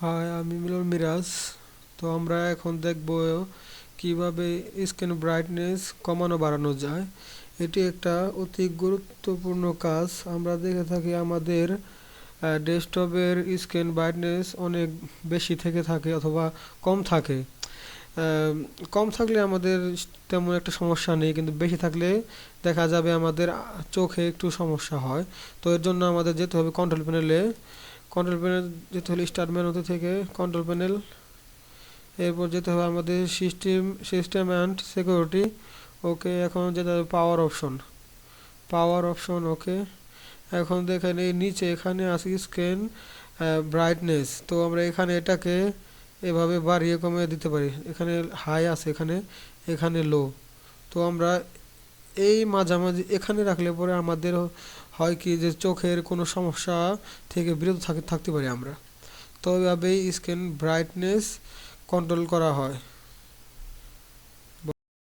High আমি মিলন মিরাজ তো আমরা এখন দেখব কীভাবে স্ক্রিন ব্রাইটনেস কমানো, বাড়ানো যায়। এটি একটা অতি গুরুত্বপূর্ণ কাজ। আমরা দেখে থাকি আমাদের ডেস্কটপের স্ক্রিন ব্রাইটনেস অনেক বেশি থেকে থাকে অথবা কম থাকে। কম থাকলে আমাদের তেমন একটা সমস্যা নেই, কিন্তু বেশি থাকলে দেখা যাবে আমাদের চোখে একটু সমস্যা হয়। তো এর জন্য আমাদের যেতে হবে কন্ট্রোল প্যানেলে কন্ট্রোল প্যানেল যেতে হলে স্টার্ট মেনুতে থেকে কন্ট্রোল প্যানেল এরপর যেতে হবে আমাদের system system and security okay এখন যেতে হবে পাওয়ার অপশন পাওয়ার অপশন ওকে এখন দেখেন এই নিচে এখানে আছে স্ক্রিন ব্রাইটনেস তো আমরা এখানে এটাকে এভাবে বাড়িয়ে কমিয়ে দিতে পারি, এখানে হাই আছে, এখানে এখানে লো তো আমরা এই মাঝামাঝি, এখানে রাখলে পরে আমাদের হয় কি যে চোখের কোনো সমস্যা থেকে বিরত থাকতে পারি আমরা। তো এভাবেই স্ক্রিন ব্রাইটনেস কন্ট্রোল করা হয়।